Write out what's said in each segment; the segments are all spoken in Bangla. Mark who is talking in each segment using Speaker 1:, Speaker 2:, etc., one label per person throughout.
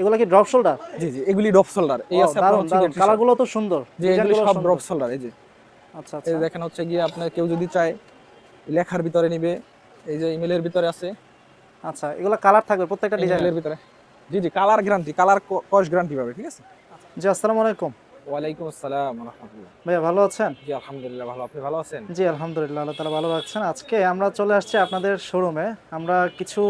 Speaker 1: এগুলো কি ড্রপ শোল্ডার
Speaker 2: জি জি এগুলি ড্রপ শোল্ডার এই আছে আপনার
Speaker 1: কালারগুলো তো সুন্দর।
Speaker 2: জি এগুলি সব ড্রপ শোল্ডার এই যে।
Speaker 1: আচ্ছা আচ্ছা।
Speaker 2: এই দেখেন হচ্ছে গিয়ে আপনার কেউ যদি চায় লেখার ভিতরে নিবে। এই যে ইমেলের ভিতরে আছে।
Speaker 1: আচ্ছা এগুলো কালার থাকবে প্রত্যেকটা ডিজাইনের
Speaker 2: ভিতরে। জি জি colour guarantee colour cost guarantee পাবে ঠিক আছে?
Speaker 1: জি আসসালামু আলাইকুম।
Speaker 2: ওয়ালাইকুম আসসালাম রাহমাতুল্লাহ।
Speaker 1: ভাইয়া ভালো আছেন?
Speaker 2: জি আলহামদুলিল্লাহ ভালো। আপনি ভালো আছেন?
Speaker 1: জি আলহামদুলিল্লাহ আল্লাহ ভালো রাখছেন। আজকে আমরা চলে আসছি আপনাদের শোরুমে। আমরা কিছু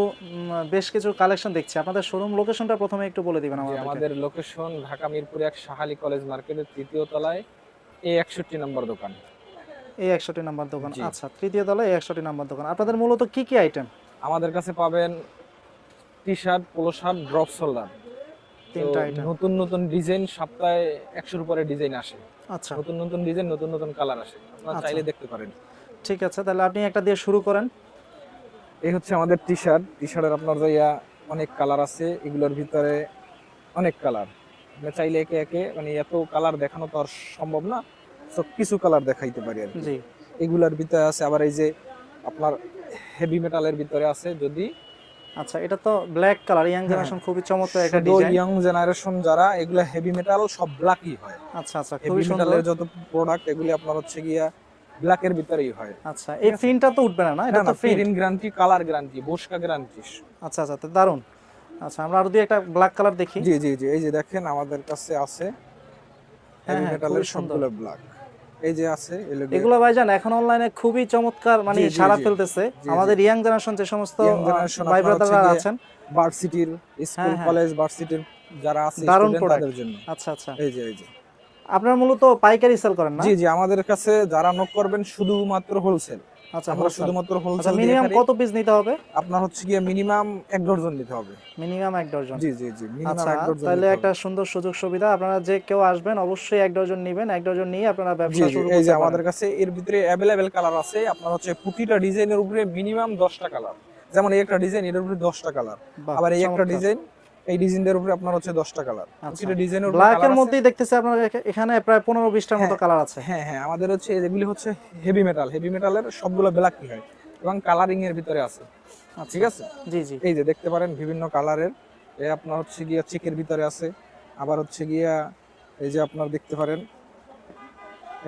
Speaker 1: বেশ কিছু কালেকশন দেখছি। আপনাদের শোরুম লোকেশনটা প্রথমে একটু বলে দিবেন আমাদের
Speaker 2: আমাদের লোকেশন ঢাকা মিরপুর এক সাহালি কলেজ মার্কেটের তৃতীয় তলায় এ একষট্টি নম্বর দোকান।
Speaker 1: এই নাম্বার দোকান। আচ্ছা তৃতীয় তলায় একশোটি নাম্বার দোকান। আপনাদের মূলত কি কি আইটেম
Speaker 2: আমাদের কাছে পাবেন T shirt polo shirt drop shoulder
Speaker 1: তিনটা আইটেম
Speaker 2: নতুন নতুন ডিজাইন সপ্তাহে একশোর উপরে ডিজাইন আসে।
Speaker 1: আচ্ছা।
Speaker 2: নতুন নতুন ডিজাইন নতুন নতুন কালার আসে। আপনারা
Speaker 1: আচ্ছা।
Speaker 2: চাইলে দেখতে পারেন।
Speaker 1: ঠিক আছে তাহলে আপনি একটা দিয়ে শুরু করেন।
Speaker 2: এই হচ্ছে আমাদের টি শার্ট টি শার্টের আপনার যাইয়া অনেক কালার আছে এগুলোর ভিতরে অনেক কালার। আপনি চাইলে একে একে মানে এত কালার দেখানো তো আর সম্ভব না। সব কিছু কালার দেখাইতে পারি আর কি।
Speaker 1: জি।
Speaker 2: এগুলার ভিতরে আছে আবার এই যে আপনার হেভি মেটালের ভিতরে আছে যদি
Speaker 1: আচ্ছা এটা তো ব্ল্যাক কালার ইয়াং জেনারেশন খুবই চমৎকার একটা ডিজাইন
Speaker 2: ইয়াং জেনারেশন যারা এগুলা হেভি মেটাল সব ব্ল্যাকই হয়।
Speaker 1: আচ্ছা আচ্ছা খুবই সুন্দর।
Speaker 2: যত প্রোডাক্ট এগুলি আপনার হচ্ছে গিয়া ব্ল্যাকের ভিতরেই হয়।
Speaker 1: আচ্ছা এই প্রিন্টটা তো উঠবে না না? এটা তো প্রিন্ট
Speaker 2: গ্যারান্টি কালার গ্যারান্টি বসকা গ্যারান্টি
Speaker 1: আচ্ছা আচ্ছা তো দারুণ আচ্ছা আমরা আরও দুই একটা ব্ল্যাক কালার দেখি।
Speaker 2: জি জি জি এই যে দেখেন আমাদের কাছে আছে
Speaker 1: হ্যাঁ,
Speaker 2: হেভি
Speaker 1: হ্যাঁ,
Speaker 2: মেটালের
Speaker 1: সুন্দর।
Speaker 2: সবগুলো ব্ল্যাক এই যে আছে
Speaker 1: এগুলো ভাইজান এখন অনলাইনে খুবই চমৎকার মানে সারা ফেলতেছে। আমাদের ইয়াং জেনারেশন যে সমস্ত ভাই ব্রাদাররা আছেন।
Speaker 2: ভার্সিটির স্কুল। কলেজ ভার্সিটির যারা আছে
Speaker 1: দারুণ
Speaker 2: জন্য।
Speaker 1: আচ্ছা আচ্ছা।
Speaker 2: এই যে এই যে।
Speaker 1: আপনারা মূলত পাইকারি সেল করেন না?
Speaker 2: জি জি আমাদের কাছে যারা নক করবেন শুধুমাত্র হোলসেল
Speaker 1: আচ্ছা
Speaker 2: আমরা শুধুমাত্র
Speaker 1: আচ্ছা
Speaker 2: হোলসেল
Speaker 1: মিনিমাম কত পিস নিতে হবে?
Speaker 2: আপনার হচ্ছে গিয়ে মিনিমাম এক ডজন নিতে হবে।
Speaker 1: মিনিমাম এক ডজন।
Speaker 2: জি জি জি মিনিমাম
Speaker 1: আচ্ছা
Speaker 2: এক ডজন
Speaker 1: তাহলে একটা সুন্দর সুযোগ সুবিধা। আপনারা যে কেউ আসবেন অবশ্যই এক ডজন নেবেন এক ডজন নিয়ে আপনারা ব্যবসা শুরু
Speaker 2: এই যে আমাদের কাছে এর ভিতরে অ্যাভেলেবেল কালার আছে। আপনার হচ্ছে প্রতিটা ডিজাইনের উপরে মিনিমাম দশটা কালার যেমন এই একটা ডিজাইন এর উপরে দশটা কালার আবার এই একটা ডিজাইন এই ডিজাইনের উপরে আপনার হচ্ছে দশটা কালার
Speaker 1: আচ্ছা।
Speaker 2: প্রতিটা ডিজাইনের উপরে
Speaker 1: ব্ল্যাক এর মধ্যেই দেখতেছি আপনার এখানে প্রায় পনেরো বিশটার মতো
Speaker 2: হ্যাঁ।
Speaker 1: কালার আছে।
Speaker 2: হ্যাঁ হ্যাঁ আমাদের হচ্ছে এগুলি হচ্ছে হেভি মেটাল হেভি মেটালের সবগুলো ব্ল্যাকই হয় এবং কালারিং এর ভিতরে আছে।
Speaker 1: আচ্ছা।
Speaker 2: ঠিক আছে?
Speaker 1: জি জি।
Speaker 2: এই যে দেখতে পারেন বিভিন্ন কালারের এই আপনার হচ্ছে গিয়া চেকের ভিতরে আছে। আবার হচ্ছে গিয়া এই যে আপনার দেখতে পারেন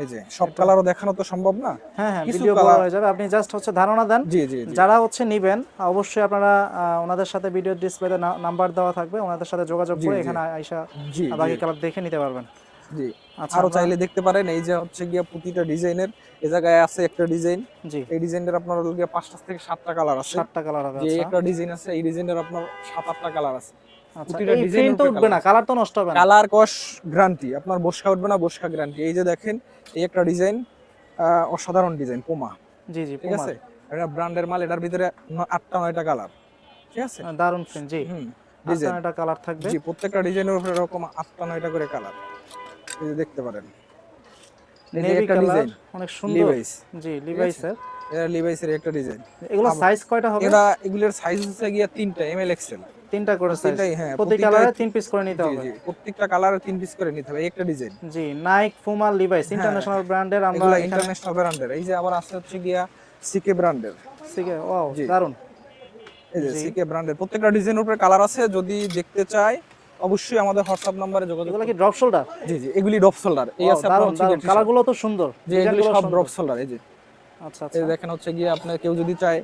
Speaker 2: এই যে সব কালারও দেখানো তো সম্ভব না।
Speaker 1: হ্যাঁ হ্যাঁ ভিডিও বড় হয়ে যাবে। আপনি জাস্ট হচ্ছে ধারণা দেন।
Speaker 2: জি জি জি।
Speaker 1: যারা হচ্ছে নিবেন অবশ্যই আপনারা ওনাদের সাথে ভিডিও ডিসপ্লেতে নাম্বার দেওয়া থাকবে। ওনাদের সাথে যোগাযোগ করে এখানে বাকি কালার দেখে নিতে পারবেন।
Speaker 2: জি।
Speaker 1: আচ্ছা আরও
Speaker 2: চাইলে দেখতে পারেন এই যে হচ্ছে গিয়া প্রতিটা ডিজাইনের এই জায়গায় আছে একটা ডিজাইন।
Speaker 1: জি।
Speaker 2: এই ডিজাইনের আপনার গিয়া পাঁচটা থেকে সাতটা কালার আছে।
Speaker 1: সাতটা কালার হবে
Speaker 2: যে
Speaker 1: আচ্ছা।
Speaker 2: একটা ডিজাইন আছে এই ডিজাইনের আপনার সাত আটটা কালার আছে। প্রতিটা
Speaker 1: এই
Speaker 2: design এর
Speaker 1: প্রিন্ট তো উঠবে না কালার তো নষ্ট হবে না।
Speaker 2: কালার কস গ্যারান্টি আপনার বসকা উঠবে না বসকা গ্যারান্টি এই যে দেখেন এই একটা ডিজাইন অসাধারণ ডিজাইন পোমা
Speaker 1: জি জি
Speaker 2: ঠিক আছে? এটা ব্র্যান্ডের মাল এটার ভিতরে আটটা নয়টা কালার ঠিক আছে?
Speaker 1: আহ, দারুণ জি।
Speaker 2: হুম
Speaker 1: আচ্ছা
Speaker 2: ডিজাইন
Speaker 1: এটা কালার থাকবে।
Speaker 2: জি প্রত্যেকটা ডিজাইনের উপরে এরকম আটটা নয়টা করে কালার এই যে দেখতে পারেন। এই যে
Speaker 1: নেভি
Speaker 2: একটা ডিজাইন
Speaker 1: অনেক সুন্দর।
Speaker 2: লিভাইস
Speaker 1: জি লিভাইসের
Speaker 2: এটা লিভাইসের একটা ডিজাইন
Speaker 1: এগুলো সাইজ কয়টা হবে?
Speaker 2: এটা এগুলোর সাইজ হচ্ছে গিয়া তিনটা এম এল এক্সেল
Speaker 1: তিনটা করে সাইজ
Speaker 2: হ্যাঁ
Speaker 1: প্রতি কালারে তিন পিস করে নিতে হবে।
Speaker 2: প্রত্যেকটা কালার তিন পিস করে নিতে হবে একটা ডিজাইন
Speaker 1: জি নাইক ফুমা লিভাইস ইন্টারন্যাশনাল ব্র্যান্ডের আমরা
Speaker 2: ইন্টারন্যাশনাল ব্র্যান্ডের এই যে আবার আছে হচ্ছে গিয়া সিকে ব্র্যান্ডের
Speaker 1: শিখে ওয়াও
Speaker 2: জি।
Speaker 1: দারুণ।
Speaker 2: এই যে সিকে ব্র্যান্ডের প্রত্যেকটা ডিজাইনের উপরে কালার আছে যদি দেখতে চাই অবশ্যই আমাদের হোয়াটসঅ্যাপ নম্বরে যোগাযোগ
Speaker 1: এগুলো কি ড্রপ শোল্ডার
Speaker 2: জি জি এগুলি ড্রপ শোল্ডার এই আছে আপনার
Speaker 1: কালারগুলো তো সুন্দর।
Speaker 2: যে এগুলি সব ড্রপ শোল্ডার এই যে।
Speaker 1: আচ্ছা আচ্ছা।
Speaker 2: এই দেখেন হচ্ছে গিয়ে আপনার কেউ যদি চায়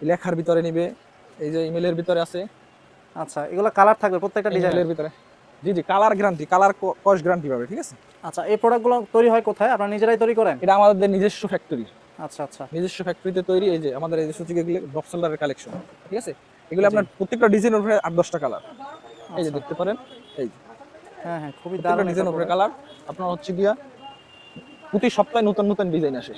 Speaker 2: লেখার ভিতরে নিবে। এই যে ইমেলের ভিতরে আছে।
Speaker 1: আচ্ছা এগুলো কালার থাকবে প্রত্যেকটা ডিজাইনের
Speaker 2: ভিতরে? জি জি colour guarantee colour cost guarantee পাবে ঠিক আছে?
Speaker 1: আচ্ছা এই প্রোডাক্টগুলো তৈরি হয় কোথায়? আপনারা নিজেরাই তৈরি করেন?
Speaker 2: এটা আমাদের নিজস্ব ফ্যাক্টরি
Speaker 1: আচ্ছা আচ্ছা।
Speaker 2: নিজস্ব ফ্যাক্টরিতে তৈরি এই যে আমাদের এই যে গিয়ে এগুলো ড্রপ কালেকশন ঠিক আছে? এগুলো আপনার প্রত্যেকটা ডিজাইনের উপরে আট দশটা কালার এই যে দেখতে পারেন এই
Speaker 1: হ্যাঁ হ্যাঁ খুবই দারুণ
Speaker 2: ডিজাইন
Speaker 1: একটা
Speaker 2: উপরে কালার আপনার হচ্ছে গিয়া প্রতি সপ্তাহে নতুন নতুন ডিজাইন আসে।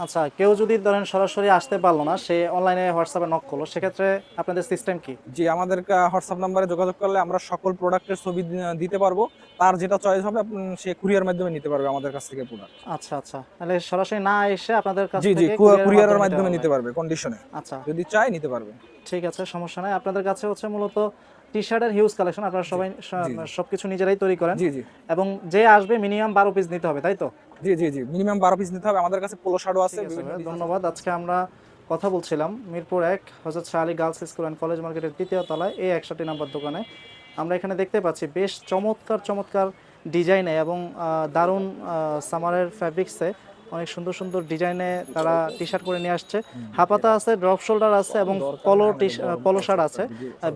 Speaker 1: আচ্ছা কেউ যদি ধরেন সরাসরি আসতে পারল না সে অনলাইনে হোয়াটসঅ্যাপে নক করল সেক্ষেত্রে আপনাদের সিস্টেম কি?
Speaker 2: জি আমাদের হোয়াটসঅ্যাপ নাম্বারে যোগাযোগ করলে আমরা সকল প্রোডাক্টের ছবি দিতে পারব। তার যেটা চয়েস হবে আপনি- সে কুরিয়ার মাধ্যমে নিতে পারবে আমাদের কাছ থেকে প্রোডাক্ট
Speaker 1: আচ্ছা আচ্ছা। তাহলে সরাসরি না এসে আপনাদের কাছ
Speaker 2: থেকে জি
Speaker 1: জি
Speaker 2: কুরিয়ারের মাধ্যমে নিতে পারবে কন্ডিশনে
Speaker 1: আচ্ছা।
Speaker 2: যদি চায় নিতে পারবে।
Speaker 1: ঠিক আছে সমস্যা নাই। আপনাদের কাছে হচ্ছে মূলত টি শার্টের হিউজ কালেকশন আপনারা সবাই। সবকিছু নিজেরাই তৈরি করেন।
Speaker 2: জি জি।
Speaker 1: এবং যে আসবে মিনিমাম বারো পিস নিতে হবে তাই তো?
Speaker 2: জি জি জি। মিনিমাম বারো পিস নিতে হবে। আমাদের কাছে পোলো শার্টও আছে
Speaker 1: ধন্যবাদ। আজকে আমরা কথা বলছিলাম মিরপুর এক Hazrat Shah Ali girls school and college মার্কেটের তৃতীয় তলায় এই একষট্টি নাম্বার দোকানে। আমরা এখানে দেখতে পাচ্ছি বেশ চমৎকার চমৎকার ডিজাইনে এবং দারুণ সামারের ফ্যাব্রিক্সে অনেক সুন্দর সুন্দর ডিজাইনে তারা টি শার্ট করে নিয়ে আসছে। হাপাতা আছে ড্রপ শোল্ডার আছে এবং পলো টি পলো শার্ট আছে।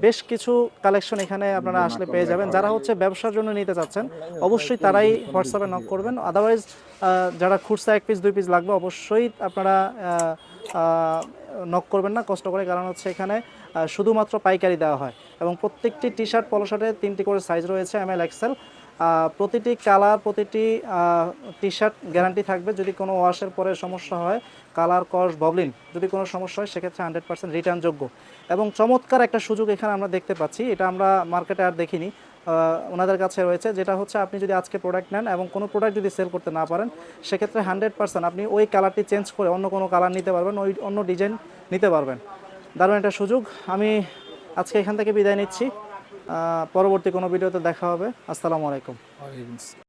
Speaker 1: বেশ কিছু কালেকশন এখানে আপনারা আসলে পেয়ে যাবেন। যারা হচ্ছে ব্যবসার জন্য নিতে চাচ্ছেন, অবশ্যই তারাই হোয়াটসঅ্যাপে নক করবেন। আদারওয়াইজ যারা খুচরা এক পিস দুই পিস লাগবে, অবশ্যই আপনারা নক করবেন না, কষ্ট করে। কারণ হচ্ছে এখানে শুধুমাত্র পাইকারি দেওয়া হয়। এবং প্রত্যেকটি টি শার্ট পলো শার্টে তিনটি করে সাইজ রয়েছে এম এল এক্সেল প্রতিটি কালার, প্রতিটি টি শার্ট গ্যারান্টি থাকবে। যদি কোনো ওয়াশের পরে সমস্যা হয়, কালার, কস ববলিন যদি কোনো সমস্যা হয়, সেক্ষেত্রে হান্ড্রেড পার্সেন্ট রিটার্নযোগ্য এবং চমৎকার একটা সুযোগ এখানে আমরা দেখতে পাচ্ছি। এটা আমরা মার্কেটে আর দেখিনি। ওনাদের কাছে রয়েছে, যেটা হচ্ছে আপনি যদি আজকে প্রোডাক্ট নেন এবং কোনো প্রোডাক্ট যদি সেল করতে না পারেন, সেক্ষেত্রে হান্ড্রেড পার্সেন্ট আপনি ওই কালারটি চেঞ্জ করে অন্য কোনো কালার নিতে পারবেন, ওই অন্য ডিজাইন নিতে পারবেন। দারুণ একটা সুযোগ। আমি আজকে এখান থেকে বিদায় নিচ্ছি। পরবর্তী কোনো ভিডিওতে দেখা হবে। আসসালামু আলাইকুম।